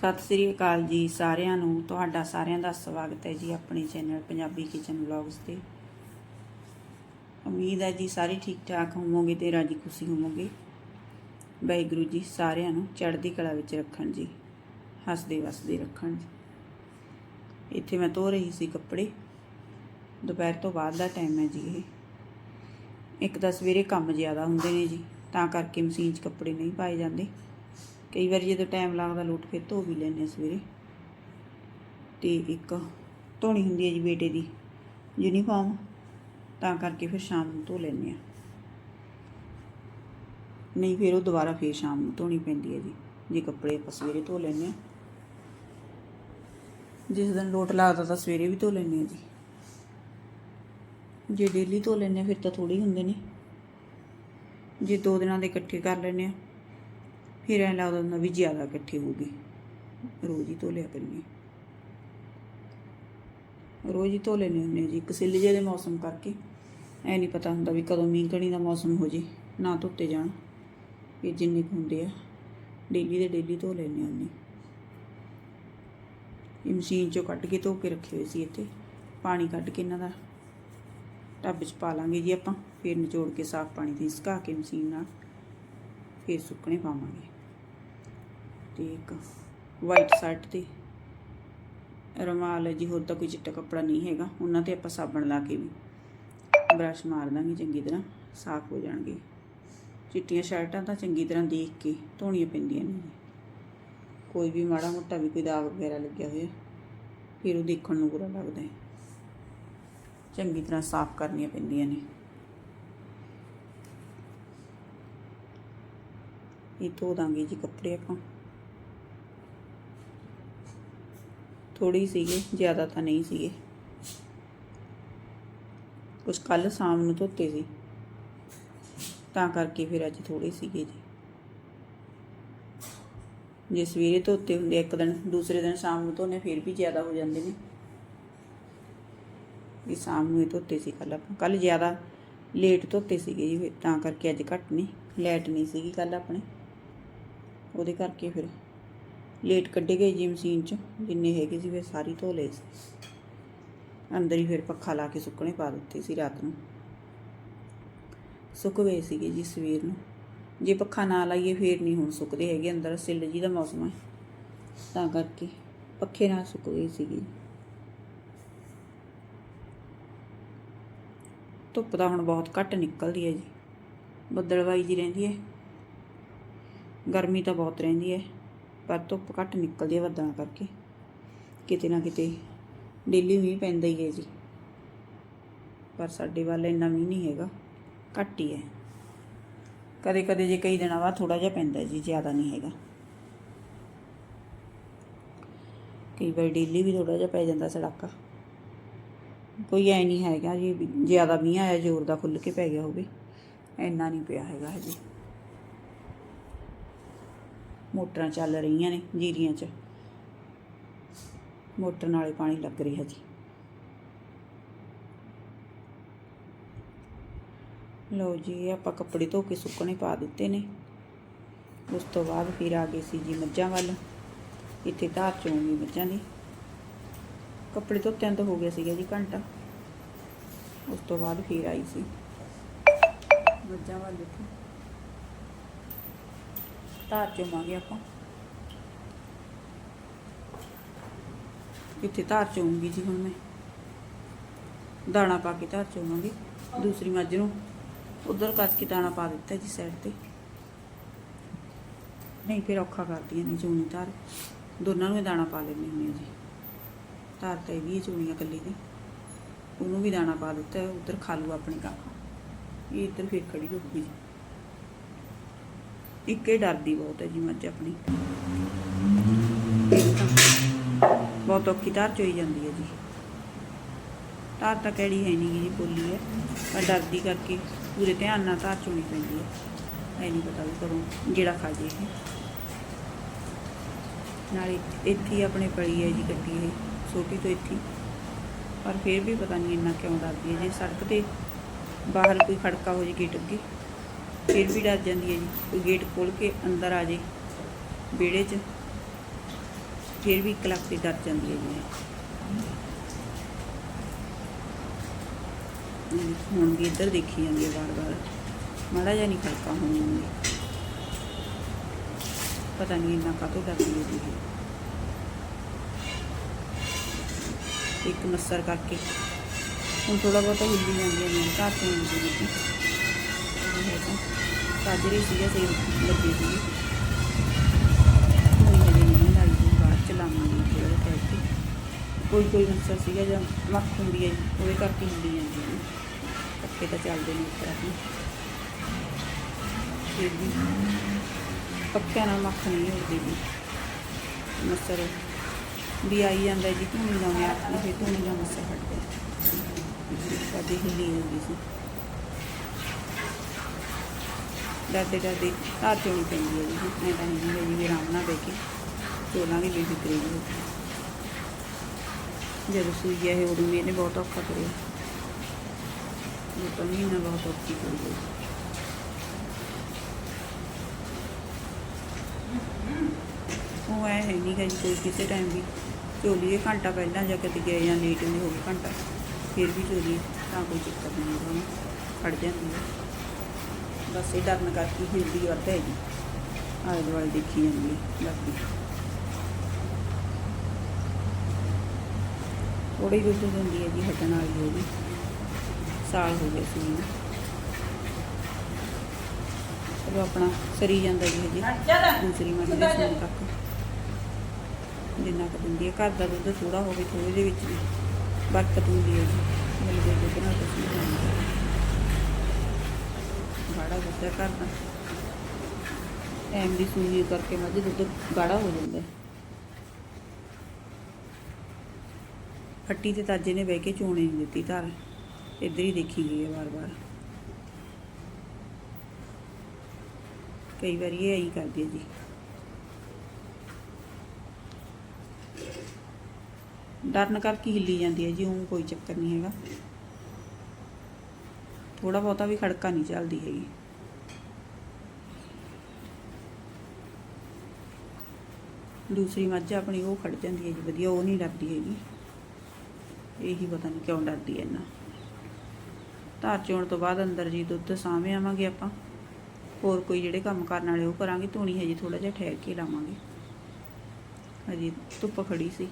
ਸਤਿ ਸ੍ਰੀ ਅਕਾਲ ਜੀ ਸਾਰਿਆਂ ਨੂੰ। ਤੁਹਾਡਾ ਸਾਰਿਆਂ ਦਾ ਸਵਾਗਤ ਹੈ ਜੀ ਆਪਣੇ ਚੈਨਲ ਪੰਜਾਬੀ ਕਿਚਨ ਵਲੌਗਸ ਤੇ। ਉਮੀਦ ਹੈ ਜੀ ਸਾਰੇ ਠੀਕ ਠਾਕ ਹੋਵੋਗੇ ਤੇ ਰਾਜੀ ਖੁਸ਼ੀ ਹੋਵੋਗੇ। ਵਾਹਿਗੁਰੂ ਜੀ ਸਾਰਿਆਂ ਨੂੰ ਚੜ੍ਹਦੀ ਕਲਾ ਵਿੱਚ ਰੱਖਣ ਜੀ। ਹੱਸਦੇ ਵਸਦੇ ਰੱਖਣ ਜੀ। ਇੱਥੇ ਮੈਂ ਧੋ ਰਹੀ ਸੀ ਕੱਪੜੇ। ਦੁਪਹਿਰ ਤੋਂ ਬਾਅਦ ਦਾ ਟਾਈਮ ਹੈ ਜੀ ਇਹ। ਇੱਕ ਤਾਂ ਸਵੇਰੇ ਕੰਮ ਜ਼ਿਆਦਾ ਹੁੰਦੇ ਨੇ ਜੀ, ਤਾਂ ਕਰਕੇ ਮਸ਼ੀਨ 'ਚ ਕੱਪੜੇ ਨਹੀਂ ਪਾਏ ਜਾਂਦੇ। ਕਈ ਵਾਰੀ ਜਦੋਂ ਟਾਈਮ ਲੱਗਦਾ ਲੋਟ ਕੇ ਧੋ ਵੀ ਲੈਂਦੇ ਹਾਂ ਸਵੇਰੇ। ਤੇ ਇੱਕ ਧੋਣੀ ਹੁੰਦੀ ਹੈ ਜੀ ਬੇਟੇ ਦੀ ਯੂਨੀਫਾਰਮ ਤਾਂ ਕਰਕੇ ਫਿਰ ਸ਼ਾਮ ਨੂੰ ਧੋ ਲੈਂਦੇ ਆ ਨਹੀਂ, ਫਿਰ ਉਹ ਦੁਬਾਰਾ ਫਿਰ ਸ਼ਾਮ ਨੂੰ ਧੋਣੀ ਪੈਂਦੀ ਹੈ ਜੀ। ਜੇ ਕੱਪੜੇ ਆਪਾਂ ਸਵੇਰੇ ਧੋ ਲੈਂਦੇ ਆ ਜਿਸ ਦਿਨ ਲੋਟ ਲੱਗਦਾ ਤਾਂ ਸਵੇਰੇ ਵੀ ਧੋ ਲੈਂਦੇ ਆ ਜੀ। ਜੇ ਡੇਲੀ ਧੋ ਲੈਂਦੇ ਆ ਫਿਰ ਤਾਂ ਥੋੜੀ ਹੁੰਦੇ ਨੇ। ਜੇ ਦੋ ਦਿਨਾਂ ਦੇ ਇਕੱਠੇ ਕਰ ਲੈਂਦੇ ਆ ਫਿਰ ਐਂ ਲੱਗਦਾ ਹੁੰਦਾ ਵੀ ਜ਼ਿਆਦਾ ਇਕੱਠੇ ਹੋ ਗਏ ਰੋਜ਼ ਹੀ ਧੋ ਲਿਆ ਕਰਨੀ ਰੋਜ਼ ਹੀ ਧੋ ਲੈਣੇ ਹੁੰਦੇ ਆ ਜੀ ਕਸਿੱਲ ਸਿੱਲ ਜਿਹੇ ਦੇ ਮੌਸਮ ਕਰਕੇ। ਐ ਨਹੀਂ ਪਤਾ ਹੁੰਦਾ ਵੀ ਕਦੋਂ ਮੀਂਹ ਕਣੀ ਦਾ ਮੌਸਮ ਹੋ ਜੇ, ਨਾ ਧੋਤੇ ਜਾਣ। ਇਹ ਜਿੰਨੇ ਕੁ ਹੁੰਦੇ ਆ, ਡੇਲੀ ਦੇ ਡੇਲੀ ਧੋ ਲੈਣੇ ਹੁੰਦੇ ਇਹ ਮਸ਼ੀਨ ਚੋਂ ਕੱਢ ਕੇ ਧੋ ਕੇ ਰੱਖੇ ਹੋਏ ਸੀ ਇੱਥੇ। ਪਾਣੀ ਕੱਢ ਕੇ ਇਹਨਾਂ ਦਾ ਟੱਬ 'ਚ ਪਾ ਲਾਂਗੇ ਜੀ ਆਪਾਂ, ਫਿਰ ਨਿਚੋੜ ਕੇ ਸਾਫ਼ ਪਾਣੀ ਦੀ ਸੁਕਾ ਕੇ ਮਸ਼ੀਨ ਨਾਲ। ਫਿਰ ਸੁੱਕਣੇ ਪਾਵਾਂਗੇ। ਤੇ ਇੱਕ ਵਾਈਟ ਸ਼ਰਟ ਤੇ ਰੁਮਾਲ ਹੈ ਜੀ, ਹੋਰ ਤਾਂ ਕੋਈ ਚਿੱਟਾ ਕੱਪੜਾ ਨਹੀਂ ਹੈਗਾ। ਉਹਨਾਂ ਤੇ ਆਪਾਂ ਸਾਬਣ ਲਾ ਕੇ ਵੀ ਬ੍ਰਸ਼ ਮਾਰ ਦਾਂਗੇ ਚੰਗੀ ਤਰ੍ਹਾਂ, ਸਾਫ਼ ਹੋ ਜਾਣਗੇ। ਚਿੱਟੀਆਂ ਸ਼ਰਟਾਂ ਤਾਂ ਚੰਗੀ ਤਰ੍ਹਾਂ ਦੇਖ ਕੇ ਧੋਣੀਆਂ ਪੈਂਦੀਆਂ ਨੇ ਕੋਈ ਵੀ ਮਾੜਾ ਮੋਟਾ ਵੀ ਕੋਈ ਦਾਗ ਵਗੈਰਾ ਲੱਗਿਆ ਹੋਇਆ, ਫਿਰ ਉਹ ਦੇਖਣ ਨੂੰ ਬੁਰਾ ਲੱਗਦਾ ਹੈ। ਚੰਗੀ ਤਰ੍ਹਾਂ ਸਾਫ਼ ਕਰਨੀਆਂ ਪੈਂਦੀਆਂ ਨੇ। ਇਹ ਧੋ ਦਾਂਗੇ ਜੀ ਕੱਪੜੇ ਆਪਾਂ। ਥੋੜੀ ਸੀਗੇ, ਜ਼ਿਆਦਾ ਤਾਂ ਨਹੀਂ ਸੀਗੇ। ਕੁਝ ਕੱਲ ਸ਼ਾਮ ਨੂੰ ਧੋਤੇ ਸੀ। ਤਾਂ ਕਰਕੇ ਫਿਰ ਅੱਜ ਥੋੜੇ ਸੀਗੇ ਜੀ। ਜੇ ਸਵੇਰੇ ਧੋਤੇ ਹੁੰਦੇ, ਇੱਕ ਦਿਨ, ਦੂਸਰੇ ਦਿਨ ਸ਼ਾਮ ਨੂੰ ਧੋਨੇ, ਫਿਰ ਵੀ ਜ਼ਿਆਦਾ ਹੋ ਜਾਂਦੇ ਨੇ। ਵੀ ਸ਼ਾਮ ਨੂੰ ਇਹ ਧੋਤੇ ਸੀ ਕੱਲ ਆਪਾਂ। ਕੱਲ ਜ਼ਿਆਦਾ ਲੇਟ ਧੋਤੇ ਸੀਗੇ ਜੀ, ਫਿਰ ਤਾਂ ਕਰਕੇ ਅੱਜ ਘੱਟ ਨਹੀਂ ਲੈਟ ਨਹੀਂ ਸੀਗੀ ਕੱਲ ਆਪਣੇ। ਉਹਦੇ ਕਰਕੇ ਫਿਰ ਲੇਟ ਕੱਢੇ ਗਏ ਜੀ ਮਸ਼ੀਨ ਚ, ਜਿੰਨੇ ਹੈਗੇ ਸੀ ਫਿਰ ਸਾਰੀ ਧੋ ਲਏ ਸੀ। ਅੰਦਰ ਹੀ ਫਿਰ ਪੱਖਾ ਲਾ ਕੇ ਸੁੱਕਣੇ ਪਾ ਦਿੱਤੇ ਸੀ ਰਾਤ ਨੂੰ। ਸੁੱਕ ਗਏ ਸੀਗੇ ਜੀ ਸਵੇਰ ਨੂੰ। ਜੇ ਪੱਖਾ ਨਾ ਲਾਈਏ ਫੇਰ ਨਹੀਂ ਹੁਣ ਸੁੱਕਦੇ ਹੈਗੇ, ਅੰਦਰ ਸਿੱਲ ਜੀ ਦਾ ਮੌਸਮ ਹੈ ਤਾਂ ਕਰਕੇ ਪੱਖੇ ਨਾਲ ਸੁੱਕ ਗਏ ਸੀਗੇ। ਧੁੱਪ ਤਾਂ ਹੁਣ ਬਹੁਤ ਘੱਟ ਨਿਕਲਦੀ ਹੈ ਜੀ। ਬੱਦਲਵਾਈ ਜੀ ਰਹਿੰਦੀ ਹੈ। ਗਰਮੀ ਤਾਂ ਬਹੁਤ ਰਹਿੰਦੀ ਹੈ ਪਰ ਧੁੱਪ ਘੱਟ ਨਿਕਲਦੀ ਹੈ ਬੱਦਲਾਂ ਕਰਕੇ। ਕਿਤੇ ਨਾ ਕਿਤੇ ਡੇਲੀ ਮੀਂਹ ਪੈਂਦਾ ਹੀ ਹੈ ਜੀ। ਪਰ ਸਾਡੇ ਵੱਲ ਇੰਨਾ ਮੀਂਹ ਨਹੀਂ ਹੈਗਾ, ਘੱਟ ਹੀ ਹੈ। ਕਦੇ ਕਦੇ ਜੇ ਕਈ ਦਿਨਾਂ ਬਾਅਦ ਥੋੜਾ ਜਿਹਾ ਪੈਂਦਾ ਜੀ, ਜ਼ਿਆਦਾ ਨਹੀਂ ਹੈਗਾ। ਕਈ ਵਾਰ ਡੇਲੀ ਵੀ ਥੋੜਾ ਜਿਹਾ ਪੈ ਜਾਂਦਾ ਸੜਾਕਾ। ਕੋਈ ਐ ਨਹੀਂ ਹੈਗਾ ਜੀ, ਜ਼ਿਆਦਾ ਮੀਂਹ ਆਇਆ ਜ਼ੋਰ ਦਾ ਖੁੱਲ ਕੇ ਪੈ ਗਿਆ ਹੋਵੇ। ਇੰਨਾ ਨਹੀਂ ਪਿਆ ਹੈਗਾ ਹਜੇ। ਮੋਟਰਾਂ ਚੱਲ ਰਹੀਆਂ ਨੇ ਜੀਰੀਆਂ 'ਚ। ਮੋਟਰ ਨਾਲੇ ਪਾਣੀ ਲੱਗ ਰਿਹਾ ਜੀ। ਲਓ ਜੀ ਆਪਾਂ ਕੱਪੜੇ ਧੋ ਕੇ ਸੁੱਕਣੇ ਪਾ ਦਿੱਤੇ ਨੇ। ਉਸ ਤੋਂ ਬਾਅਦ ਫਿਰ ਆ ਗਏ ਸੀ ਜੀ ਮੱਝਾਂ ਵੱਲ। ਇੱਥੇ ਧਾਰ ਚੋਂਗੀ ਮੱਝਾਂ ਦੀ ਕੱਪੜੇ ਧੋਤਿਆਂ ਤੋਂ ਹੋ ਗਿਆ ਸੀਗਾ ਜੀ ਘੰਟਾ। ਉਸ ਤੋਂ ਬਾਅਦ ਫਿਰ ਆਈ ਸੀ ਮੱਝਾਂ ਵੱਲ ਇੱਥੇ ਧਾਰ ਚੋਵਾਂਗੇ ਆਪਾਂ। ਇੱਥੇ ਧਾਰ ਚੋਂਗੀ ਜੀ ਹੁਣ ਮੈਂ? ਦਾਣਾ ਪਾ ਕੇ ਧਾਰ ਚੋਵਾਂਗੇ। ਦੂਸਰੀ ਮੱਝ ਨੂੰ। ਉਧਰ ਕੱਸ ਕੇ ਦਾਣਾ ਪਾ ਦਿੱਤਾ ਜੀ ਸਾਈਡ ਤੇ। ਨਹੀਂ, ਫਿਰ ਔਖਾ ਕਰਦੀਆਂ ਨੇ ਚੋਣੀ ਧਾਰ। ਦੋਨਾਂ ਨੂੰ ਹੀ ਦਾਣਾ ਪਾ ਲੈਂਦੇ ਹੁੰਦੇ ਆ ਜੀ। ਧਾਰ ਤਾਂ ਇਹ ਵੀ ਹੈ ਚੋਣੀਆਂ ਕੱਲੀ ਦੀ। ਉਹਨੂੰ ਵੀ ਦਾਣਾ ਪਾ ਦਿੱਤਾ, ਉਧਰ ਖਾਲੂ ਆਪਣੇ ਕਾਕਾ। ਇਹ ਇੱਧਰ ਫਿਰ ਖੜੀ ਹੋ ਗਈ ਇੱਕੇ ਡਰਦੀ ਬਹੁਤ ਹੈ ਜੀ ਮੱਝ ਆਪਣੀ। ਬਹੁਤ ਔਖੀ ਧਾਰ ਚੋਈ ਜਾਂਦੀ ਹੈ ਜੀ। ਧਾਰ ਤਾਂ ਕਿਹੜੀ ਹੈ ਨਹੀਂ ਜੀ, ਬੋਲੀ ਹੈ। ਪਰ ਡਰਦੀ ਕਰਕੇ ਪੂਰੇ ਧਿਆਨ ਨਾਲ ਧਾਰ ਚੋਣੀ ਪੈਂਦੀ ਹੈ। ਐ ਨਹੀਂ ਪਤਾ ਵੀ ਕਦੋਂ ਜਿਹੜਾ ਖਾ ਜੇ ਨਾਲੇ ਇੱਥੇ ਆਪਣੇ ਪੜੀ ਹੈ ਜੀ ਗੱਡੀ ਹੈ ਛੋਟੀ ਤੋਂ ਇੱਥੇ। ਪਰ ਫਿਰ ਵੀ ਪਤਾ ਨਹੀਂ ਇੰਨਾ ਕਿਉਂ ਡਰਦੀ ਹੈ ਜੇ, ਸੜਕ ਤੇ ਬਾਹਰ ਕੋਈ ਖੜਕਾ ਹੋ ਜੇ ਗੇਟ ਅੱਗੇ। ਫਿਰ ਵੀ ਡਰ ਜਾਂਦੀ ਹੈ ਜੀ। ਕੋਈ ਗੇਟ ਖੋਲ ਕੇ ਅੰਦਰ ਆ ਜੇ ਵਿਹੜੇ 'ਚ, ਫਿਰ ਵੀ ਇੱਕ ਲੱਖ ਤੇ ਡਰ ਜਾਂਦੀ ਹੈ ਜੀ। ਇਹ। ਹੁਣ ਵੀ ਇੱਧਰ ਦੇਖੀ ਜਾਂਦੀ ਹੈ ਵਾਰ-ਵਾਰ। ਮਾੜਾ ਜਿਹਾ ਨਹੀਂ ਖੜਕਾ ਹੋਣ ਦਿੰਦੀ ਪਤਾ ਨਹੀਂ ਇੰਨਾ ਕਾਹਤੋਂ ਡਰਦੀ ਹੈ ਜੀ ਇਹ। ਇੱਕ ਮੱਸਰ ਕਰਕੇ। ਹੁਣ ਥੋੜਾ ਬਹੁਤਾ ਹਿੱਲੀ ਜਾਂਦੀ ਹੈ ਮੇਰੇ ਘਰ ਤੋਂ ਹੁੰਦੀ ਜੀ। ਇਹ ਤਾਂ ਸਾਜਰੇ ਸੀਗਾ ਸੇ ਲੱਗੀ ਸੀ। ਹੁਣ ਹਜੇ ਨਹੀਂ ਲੱਗਦੀ ਬਾਅਦ ਚ ਲਾਵਾਂਗੇ ਥੋੜਾ ਜਿਹਾ ਕਰਕੇ ਕੋਈ ਕੋਈ ਮੱਸਰ ਸੀਗਾ ਜਾਂ ਮੱਖ ਹੁੰਦੀ ਹੈ ਜੀ, ਉਹਦੇ ਕਰਕੇ ਹਿੱਲੀ ਜਾਂਦੀ ਹੈ। ਪੱਕੇ ਤਾਂ ਚੱਲਦੇ ਨੇ ਉੱਪਰ ਆਪਣੇ ਫਿਰ ਵੀ ਪੱਕਿਆਂ ਨਾਲ ਮੱਖ ਨਹੀਂ ਉੱਡਦੀ ਜੀ ਮੱਸਰ ਵੀ ਆਈ ਜਾਂਦਾ ਜੀ ਧੂਣੀ ਲਾਉਂਦੇ ਆ ਆਪਣੇ ਫਿਰ ਧੂਣੀ ਦਾ ਮੱਸਰ ਹਟਦਾ ਕਦੇ ਹਿੱਲੀ ਹੁੰਦੀ ਸੀ। ਡਰਦੇ ਡਰਦੇ ਧਾਰ ਚੋਣੀ ਪੈਂਦੀ ਹੈ ਜੀ। ਮੈਂ ਤਾਂ ਨਹੀਂ ਹੈ ਜੀ ਵੀ ਆਰਾਮ ਨਾਲ ਬਹਿ ਕੇ ਚੋਲਾਂਗੇ ਵੀ ਬੇਫਿਕਰੀ ਜੀ ਜਦੋਂ ਸੂਈ ਹੈ ਇਹ ਉਦੋਂ ਵੀ ਇਹਨੇ ਬਹੁਤ ਔਖਾ ਕਰਿਆ। ਇਹ ਤਾਂ ਮਹੀਨਾ ਬਹੁਤ ਔਖੀ ਕਰੀ ਉਹ ਐ ਹੈ ਨਹੀਂ ਗਾ ਜੀ, ਕੋਈ ਕਿਸੇ ਟਾਈਮ ਵੀ ਚੋਲੀਏ ਘੰਟਾ ਪਹਿਲਾਂ ਜਾਂ ਕਿਤੇ ਗਏ ਜਾਂ ਲੇਟ ਵੀ ਹੋ ਗਏ ਘੰਟਾ, ਫਿਰ ਵੀ ਚੋਲੀ ਤਾਂ ਕੋਈ ਚੱਕਰ ਨਹੀਂ ਹੁੰਦਾ ਫੜ ਜਾਂਦੀ ਹੈ। ਬਸ ਇਹ ਡਰਨ ਕਰਕੇ ਹਿਲਦੀ ਵੱਧ ਹੈ ਜੀ। ਆਲੇ ਦੁਆਲੇ ਦੇਖੀ ਜਾਂਦੀ ਹੈ ਬਾਕੀ। ਥੋੜੀ ਦੁੱਧ ਦਿੰਦੀ ਹੈ ਜੀ ਹਟਣ ਵਾਲੀ ਹੈ ਜੀ ਸਾਲ ਹੋ ਗਿਆ ਸੀ ਚਲੋ ਆਪਣਾ ਸਰੀ ਜਾਂਦਾ ਜੀ ਹਜੇ। ਦੂਸਰੀ ਮੱਝ ਦੇ ਸੂਣ ਤੱਕ। ਜਿੰਨਾ ਕੁ ਦਿੰਦੀ ਹੈ। ਘਰ ਦਾ ਦੁੱਧ ਥੋੜਾ ਹੋਵੇ ਥੋੜੇ ਦੇ ਵਿੱਚ ਵੀ। ਬਰਕਤ ਹੁੰਦੀ ਹੈ ਜੀ। ਮਿਲ ਦੁੱਧ ਨਾਲ ਕੁਛ ਨਹੀਂ ਹੁੰਦਾ ਘਰ ਦਾ। ਟਾਈਮ ਦੀ ਸੂਈ ਕਰਕੇ ਮੱਝ ਦੁੱਧ ਗਾੜਾ ਹੋ ਜਾਂਦਾ ਫੱਟੀ ਤੇ ਤਾਜੇ ਨੇ ਬਹਿ ਕੇ ਚੋਣੇ ਨਹੀਂ ਦਿੱਤੀ ਧਾਰ ਇੱਧਰ ਹੀ ਦੇਖੀ ਗਈ ਹੈ ਵਾਰ-ਵਾਰ। ਕਈ ਵਾਰੀ ਇਹ ਐਂ ਕਰਦੀ ਹੈ ਜੀ। ਡਰਨ ਕਰਕੇ ਹਿੱਲੀ ਜਾਂਦੀ ਹੈ ਜੀ ਉਹ ਕੋਈ ਚੱਕਰ ਨਹੀਂ ਹੈਗਾ। ਥੋੜਾ ਬਹੁਤਾ ਵੀ ਖੜਕਾ ਨਹੀਂ ਚੱਲਦੀ ਹੈਗੀ। ਦੂਸਰੀ ਮੱਝ ਆਪਣੀ ਉਹ ਖੜ ਜਾਂਦੀ ਹੈ ਜੀ ਵਧੀਆ, ਉਹ ਨਹੀਂ ਡਰਦੀ ਹੈਗੀ। ਇਹੀ ਪਤਾ ਨਹੀਂ ਕਿਉਂ ਡਰਦੀ ਹੈ ਇੰਨਾ। ਧਾਰ ਚੋਣ ਤੋਂ ਬਾਅਦ ਅੰਦਰ ਜੀ ਦੁੱਧ ਸਾਂਭ ਆਵਾਂਗੇ ਆਪਾਂ। ਹੋਰ ਕੋਈ ਜਿਹੜੇ ਕੰਮ ਕਰਨ ਵਾਲੇ ਉਹ ਕਰਾਂਗੇ, ਧੂਣੀ ਹੈ ਜੀ ਥੋੜਾ ਜਿਹਾ ਠਹਿਰ ਕੇ ਲਾਵਾਂਗੇ। ਹਜੇ ਧੁੱਪ ਖੜੀ ਸੀ।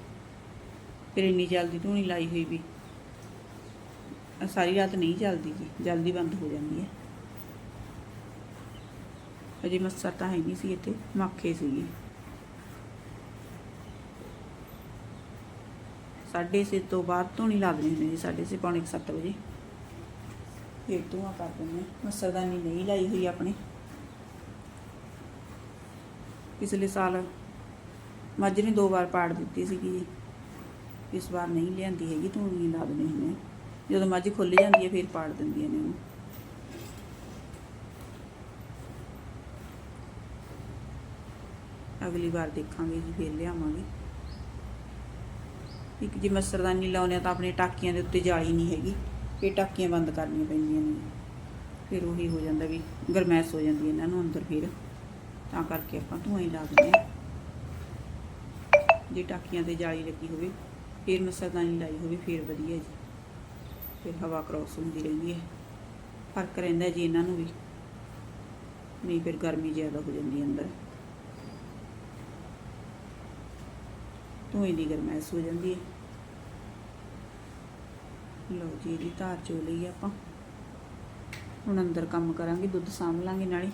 ਫਿਰ ਇੰਨੀ ਜਲਦੀ ਧੂਣੀ ਲਾਈ ਹੋਈ ਵੀ। ਸਾਰੀ ਰਾਤ ਨਹੀਂ ਚੱਲਦੀ ਜੀ, ਜਲਦੀ ਬੰਦ ਹੋ ਜਾਂਦੀ ਹੈ। ਅਜੇ ਮੱਸਰ ਤਾਂ ਹੈ ਨਹੀਂ ਸੀ ਇੱਥੇ, ਮੱਖੇ ਸੀਗੇ। ਸਾਢੇ ਛੇ ਤੋਂ ਬਾਅਦ ਧੂਣੀ ਲਾ ਦਿੰਦੇ ਹੁੰਦੇ ਜੀ, ਸਾਢੇ ਛੇ ਪੌਣੇ ਕੁ ਸੱਤ ਵਜੇ। ਫਿਰ ਧੂਆਂ ਕਰ ਦਿੰਦੇ ਮਸਰਦਾਨੀ ਨਹੀਂ ਲਾਈ ਹੋਈ ਆਪਣੇ। ਪਿਛਲੇ ਸਾਲ ਮੱਝ ਨੇ ਦੋ ਵਾਰ ਪਾੜ ਦਿੱਤੀ ਸੀਗੀ ਜੀ। ਇਸ ਵਾਰ ਨਹੀਂ ਲਿਆਂਦੀ ਹੈਗੀ, ਧੂਣੀ ਲਾ ਦਿੰਦੇ ਹੁੰਦੇ ਜਦੋਂ ਮੱਝ ਖੁੱਲ ਜਾਂਦੀ ਹੈ, ਫਿਰ ਪਾੜ ਦਿੰਦੀਆਂ ਨੇ ਉਹਨੂੰ। ਅਗਲੀ ਵਾਰ ਦੇਖਾਂਗੇ ਜੀ, ਫਿਰ ਲਿਆਵਾਂਗੇ। ਇੱਕ ਜੇ ਮੱਸਰਦਾਨੀ ਲਾਉਂਦੇ ਆ ਤਾਂ ਆਪਣੇ ਟਾਕੀਆਂ ਦੇ ਉੱਤੇ ਜਾਲੀ ਨਹੀਂ ਹੈਗੀ। ਇਹ ਟਾਕੀਆਂ ਬੰਦ ਕਰਨੀਆਂ ਪੈਂਦੀਆਂ ਨੇ। ਫਿਰ ਉਹੀ ਹੋ ਜਾਂਦਾ ਵੀ ਗਰਮੈਸ਼ ਹੋ ਜਾਂਦੀ ਹੈ ਇਹਨਾਂ ਨੂੰ ਅੰਦਰ ਫਿਰ। ਤਾਂ ਕਰਕੇ ਆਪਾਂ ਧੂਆਂ ਹੀ ਲਾ ਦਿੰਦੇ ਹਾਂ। ਜੇ ਟਾਕੀਆਂ ਤੇ ਜਾਲੀ ਲੱਗੀ ਹੋਵੇ, ਫਿਰ ਮੱਸਰਦਾਨੀ ਲਾਈ ਹੋਵੇ, ਫਿਰ ਵਧੀਆ ਜੀ। ਫਿਰ ਹਵਾ ਕ੍ਰੋਸ ਹੁੰਦੀ ਰਹਿੰਦੀ ਹੈ। ਫ਼ਰਕ ਰਹਿੰਦਾ ਜੀ ਇਹਨਾਂ ਨੂੰ ਵੀ। ਨਹੀਂ ਫਿਰ ਗਰਮੀ ਜ਼ਿਆਦਾ ਹੋ ਜਾਂਦੀ ਅੰਦਰ। ਧੂਏ ਦੀ ਗਰਮੈਸ਼ ਹੋ ਜਾਂਦੀ ਹੈ। ਲਓ ਜੀ ਇਹਦੀ ਧਾਰ ਚੋ ਲਈ ਆਪਾਂ। ਹੁਣ ਅੰਦਰ ਕੰਮ ਕਰਾਂਗੇ, ਦੁੱਧ ਸਾਂਭ ਲਾਂਗੇ ਨਾਲੇ।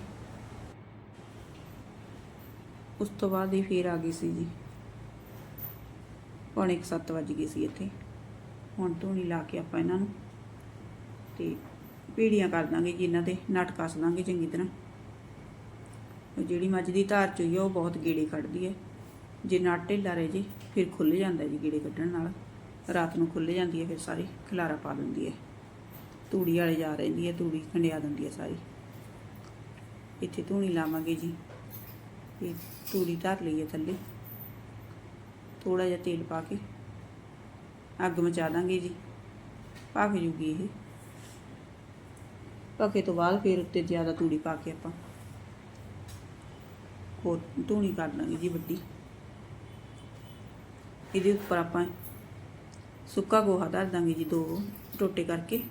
ਉਸ ਤੋਂ ਬਾਅਦ ਹੀ ਫੇਰ ਆ ਗਈ ਸੀ ਜੀ। ਪੌਣੇ 7 ਵਜ ਗਈ ਸੀ ਇੱਥੇ। ਹੁਣ ਧੂਣੀ ਲਾ ਕੇ ਆਪਾਂ ਇਹਨਾਂ ਨੂੰ ਤੇ ਪੀੜੀਆਂ ਕਰ ਦਾਂਗੇ ਜੀ ਇਹਨਾਂ ਦੇ, ਨਟ ਕੱਸ ਦਾਂਗੇ ਚੰਗੀ ਤਰ੍ਹਾਂ। ਜਿਹੜੀ ਮੱਝ ਦੀ ਧਾਰ ਚੋਈ ਆ, ਉਹ ਬਹੁਤ ਗੇੜੇ ਕੱਢਦੀ ਹੈ ਜੇ ਨਟ ਢਿੱਲਾ ਰਹੇ ਜੀ, ਫਿਰ ਖੁੱਲ ਜਾਂਦਾ ਜੀ ਗੇੜੇ ਕੱਢਣ ਨਾਲ। ਰਾਤ ਨੂੰ ਖੁੱਲ ਜਾਂਦੀ ਹੈ ਫਿਰ ਸਾਰੀ ਖਲਾਰਾ ਪਾ ਦਿੰਦੀ ਹੈ ਤੂੜੀ ਵਾਲੇ ਜਾ ਰਹਿੰਦੀ ਹੈ ਤੂੜੀ ਖੰਡਿਆ ਦਿੰਦੀ ਹੈ ਸਾਰੀ। ਇੱਥੇ ਧੂਣੀ ਲਾਵਾਂਗੇ ਜੀ। ਇਹ ਤੂੜੀ ਧਰ ਲਈ ਹੈ ਥੱਲੇ। ਥੋੜਾ ਜਿਹਾ ਤੇਲ ਪਾ ਕੇ ਅੱਗ ਮਚਾ ਦਾਂਗੇ ਜੀ। ਪੱਕ ਜੂਗੀ ਇਹ। ਭਖੇ ਤੋਂ ਬਾਅਦ ਫਿਰ ਉੱਤੇ ਜ਼ਿਆਦਾ ਤੂੜੀ ਪਾ ਕੇ ਆਪਾਂ ਹੋਰ ਧੂਣੀ ਕਰ ਲਾਂਗੇ ਜੀ ਵੱਡੀ। ਇਹਦੇ ਉੱਪਰ ਆਪਾਂ ਸੁੱਕਾ ਗੋਹਾ ਧਰ ਦਾਂਗੇ ਜੀ ਦੋ ਟੋਟੇ ਕਰਕੇ।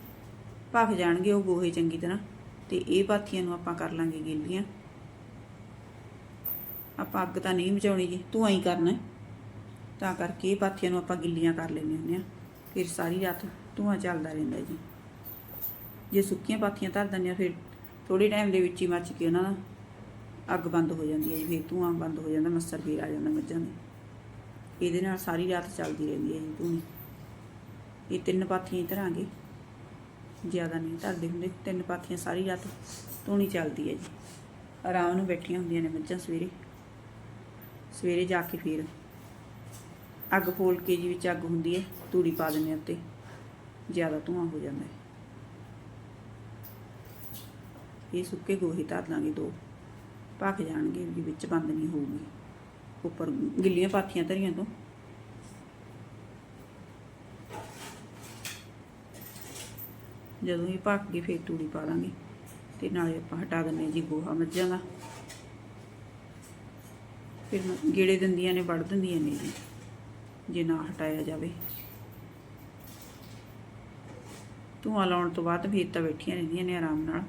ਭਖ ਜਾਣਗੇ ਉਹ ਗੋਹੇ ਚੰਗੀ ਤਰ੍ਹਾਂ ਤੇ ਇਹ ਪਾਥੀਆਂ ਨੂੰ ਆਪਾਂ ਕਰ ਲਾਂਗੇ ਗਿੱਲੀਆਂ। ਆਪਾਂ ਅੱਗ ਤਾਂ ਨਹੀਂ ਮਚਾਉਣੀ ਜੀ ਧੂੰਆਂ ਹੀ ਕਰਨਾ। ਤਾਂ ਕਰਕੇ ਇਹ ਪਾਥੀਆਂ ਨੂੰ ਆਪਾਂ ਗਿੱਲੀਆਂ ਕਰ ਲੈਂਦੇ ਹੁੰਦੇ ਆ ਫਿਰ ਸਾਰੀ ਰਾਤ ਧੂੰਆਂ ਚੱਲਦਾ ਰਹਿੰਦਾ ਜੀ। ਜੇ ਸੁੱਕੀਆਂ ਪਾਥੀਆਂ ਧਰ ਦਿੰਦੇ ਆ ਫਿਰ ਥੋੜੇ ਟਾਈਮ ਦੇ ਵਿੱਚ ਹੀ ਮੱਚ ਕੇ ਉਹਨਾਂ ਦਾ ਅੱਗ ਬੰਦ ਹੋ ਜਾਂਦੀ ਹੈ ਜੀ, ਫਿਰ ਧੂੰਆਂ ਬੰਦ ਹੋ ਜਾਂਦਾ, ਮੱਛਰ ਫੇਰ ਆ ਜਾਂਦਾ ਮੱਝਾਂ ਦੇ। ਇਹਦੇ ਨਾਲ ਸਾਰੀ ਰਾਤ ਚੱਲਦੀ ਰਹਿੰਦੀ ਹੈ ਜੀ ਧੂਣੀ। ਇਹ ਤਿੰਨ ਪਾਥੀਆਂ ਹੀ ਧਰਾਂਗੇ। ਜ਼ਿਆਦਾ ਨਹੀਂ ਧਰਦੇ ਹੁੰਦੇ, ਤਿੰਨ ਪਾਥੀਆਂ ਸਾਰੀ ਰਾਤ ਧੂਣੀ ਚੱਲਦੀ ਹੈ ਜੀ। ਆਰਾਮ ਨੂੰ ਬੈਠੀਆਂ ਹੁੰਦੀਆਂ ਨੇ ਮੱਝਾਂ ਸਵੇਰੇ। ਸਵੇਰੇ ਜਾ ਕੇ ਫਿਰ ਅੱਗ ਫੋਲ ਕੇ ਜੀ ਵਿੱਚ ਅੱਗ ਹੁੰਦੀ ਹੈ, ਤੂੜੀ ਪਾ ਦਿੰਦੇ ਹਾਂ ਉੱਤੇ। ਜ਼ਿਆਦਾ ਧੂੰਆਂ ਹੋ ਜਾਂਦਾ ਹੈ। ਇਹ ਸੁੱਕੇ ਗੋਹੇ ਧਰ ਦਾਂਗੇ ਦੋ। ਪੱਕ ਜਾਣਗੇ ਵੀ ਵਿੱਚ ਬੰਦ ਨਹੀਂ ਹੋਊਗੀ। ਉੱਪਰ ਗਿੱਲੀਆਂ ਪਾਥੀਆਂ ਧਰੀਆਂ ਤੋਂ। ਜਦੋਂ ਇਹ ਭੱਕ ਗਏ ਫਿਰ ਤੂੜੀ ਪਾ ਦਾਂਗੇ ਤੇ ਨਾਲੇ ਆਪਾਂ ਹਟਾ ਦਿੰਦੇ ਹਾਂ ਜੀ ਗੋਹਾ ਮੱਝਾਂ ਦਾ। ਫਿਰ ਗੇੜੇ ਦਿੰਦੀਆਂ ਨੇ ਵੜ ਦਿੰਦੀਆਂ ਨੇ ਜੀ, ਜੇ ਨਾ ਹਟਾਇਆ ਜਾਵੇ। ਧੂੰਆਂ ਲਾਉਣ ਤੋਂ ਬਾਅਦ ਫਿਰ ਤਾਂ ਬੈਠੀਆਂ ਰਹਿੰਦੀਆਂ ਨੇ ਆਰਾਮ ਨਾਲ।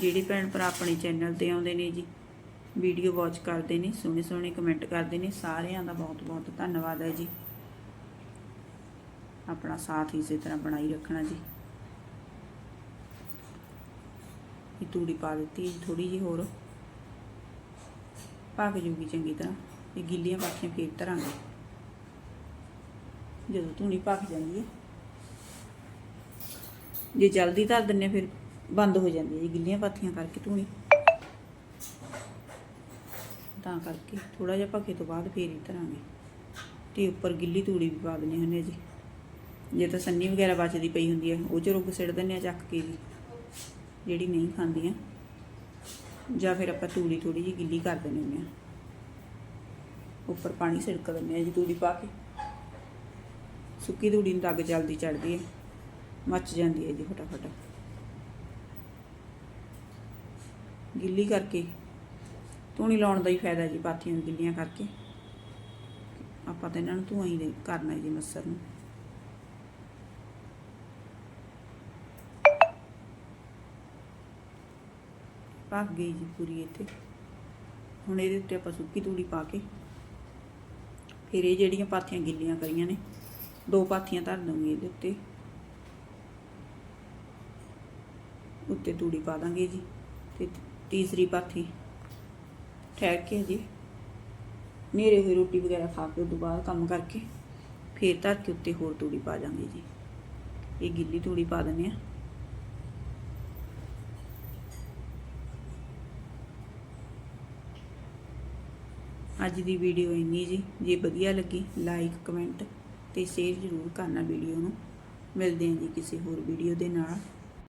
ਜਿਹੜੇ ਭੈਣ ਭਰਾ ਆਪਣੇ ਚੈਨਲ ਤੇ ਆਉਂਦੇ ਨੇ ਜੀ ਵੀਡੀਓ ਵਾਚ ਕਰਦੇ ਨੇ, ਸੋਹਣੇ ਸੋਹਣੇ ਕਮੈਂਟ ਕਰਦੇ ਨੇ, ਸਾਰਿਆਂ ਦਾ ਬਹੁਤ ਬਹੁਤ ਧੰਨਵਾਦ ਹੈ ਜੀ। ਆਪਣਾ ਸਾਥ ਇਸੇ ਤਰ੍ਹਾਂ ਬਣਾਈ ਰੱਖਣਾ ਜੀ। ਇਹ ਤੂੜੀ ਪਾ ਦਿੱਤੀ ਜੀ ਥੋੜੀ ਜਿਹੀ ਹੋਰ। ਪੱਕ ਜੂਗੀ ਚੰਗੀ ਤਰ੍ਹਾਂ। ਇਹ ਗਿੱਲੀਆਂ ਪਾਥੀਆਂ ਫੇਰ ਧਰਾਂਗੇ। ਜਦੋਂ ਧੂਣੀ ਪੱਕ ਜਾਂਦੀ ਹੈ। ਜੇ ਜਲਦੀ ਧਰ ਦਿੰਨੇ ਫਿਰ ਬੰਦ ਹੋ ਜਾਂਦੀ ਹੈ ਜੀ, ਗਿੱਲੀਆਂ ਪਾਥੀਆਂ ਕਰਕੇ ਧੂਣੀ ਤਾਂ ਕਰਕੇ ਥੋੜਾ ਜਿਹਾ ਪੱਕੇ ਤੋਂ ਬਾਅਦ ਫੇਰ ਹੀ ਧਰਾਂਗੇ। ਤੇ ਉੱਪਰ ਗਿੱਲੀ ਤੂੜੀ ਵੀ ਪਾ ਦਿੰਦੇ ਹੁੰਦੇ ਜੀ। ਜੇ ਤਾਂ ਸੰਨੀ ਵਗੈਰਾ ਬਚਦੀ ਪਈ ਹੁੰਦੀ ਹੈ ਉਹ ਚ ਰੁੱਗ ਸਿੱਟ ਦਿੰਦੇ ਆ ਚੱਕ ਕੇ ਜੀ, ਜਿਹੜੀ ਨਹੀਂ ਖਾਂਦੀਆਂ। ਜਾਂ ਫਿਰ ਆਪਾਂ ਤੂੜੀ ਥੋੜੀ ਜਿਹੀ ਗਿੱਲੀ ਕਰ ਦਿੰਦੇ ਹੁੰਦੇ ਆ। ਉੱਪਰ ਪਾਣੀ ਛਿੜਕ ਦਿੰਦੇ ਆ ਜੀ ਤੂੜੀ ਪਾ ਕੇ। ਸੁੱਕੀ ਤੂੜੀ ਨੂੰ ਤਾਂ ਅੱਗ ਜਲਦੀ ਚੜਦੀ ਹੈ ਮੱਚ ਜਾਂਦੀ ਹੈ ਜੀ ਫਟਾਫਟ। ਗਿੱਲੀ ਕਰਕੇ, ਧੂਣੀ ਲਾਉਣ ਦਾ ਹੀ ਫਾਇਦਾ ਜੀ, ਪਾਥੀਆਂ ਨੂੰ ਗਿੱਲੀਆਂ ਕਰਕੇ। ਆਪਾਂ ਤਾਂ ਇਹਨਾਂ ਨੂੰ ਧੂਆਂ ਹੀ ਕਰਨਾ ਜੀ ਮੱਸਰ ਨੂੰ। ਪੱਕ ਗਈ ਜੀ ਪੂਰੀ ਇੱਥੇ। ਹੁਣ ਇਹਦੇ ਉੱਤੇ ਆਪਾਂ ਸੁੱਕੀ ਤੂੜੀ ਪਾ ਕੇ, ਫਿਰ ਇਹ ਜਿਹੜੀਆਂ ਪਾਥੀਆਂ ਗਿੱਲੀਆਂ ਕਰੀਆਂ ਨੇ, ਦੋ ਪਾਥੀਆਂ ਧਰ ਦਵਾਂਗੇ ਇਹਦੇ ਉੱਤੇ। ਉੱਤੇ ਤੂੜੀ ਪਾ ਦਾਂਗੇ ਜੀ, ਤੇ ਤੀਸਰੀ ਪਾਥੀ ਠਹਿਰ ਕੇ ਜੀ ਨੇਰੇ ਹੋਈ ਰੋਟੀ ਵਗੈਰਾ ਖਾ ਕੇ ਉਦੋਂ ਬਾਅਦ ਕੰਮ ਕਰਕੇ ਫੇਰ ਧਰ ਕੇ ਉੱਤੇ ਹੋਰ ਤੂੜੀ ਪਾ ਜਾਾਂਗੇ ਜੀ। ਇਹ ਗਿੱਲੀ ਤੂੜੀ ਪਾ ਦਿੰਦੇ ਆ ਅੱਜ ਦੀ ਵੀਡੀਓ ਇੰਨੀ ਜੀ। ਜੇ ਵਧੀਆ ਲੱਗੀ ਲਾਈਕ ਕਮੈਂਟ ਤੇ ਸ਼ੇਅਰ ਜ਼ਰੂਰ ਕਰਨਾ ਵੀਡੀਓ ਨੂੰ। ਮਿਲਦੇ ਹਾਂ ਜੀ ਕਿਸੇ ਹੋਰ ਵੀਡੀਓ ਦੇ ਨਾਲ।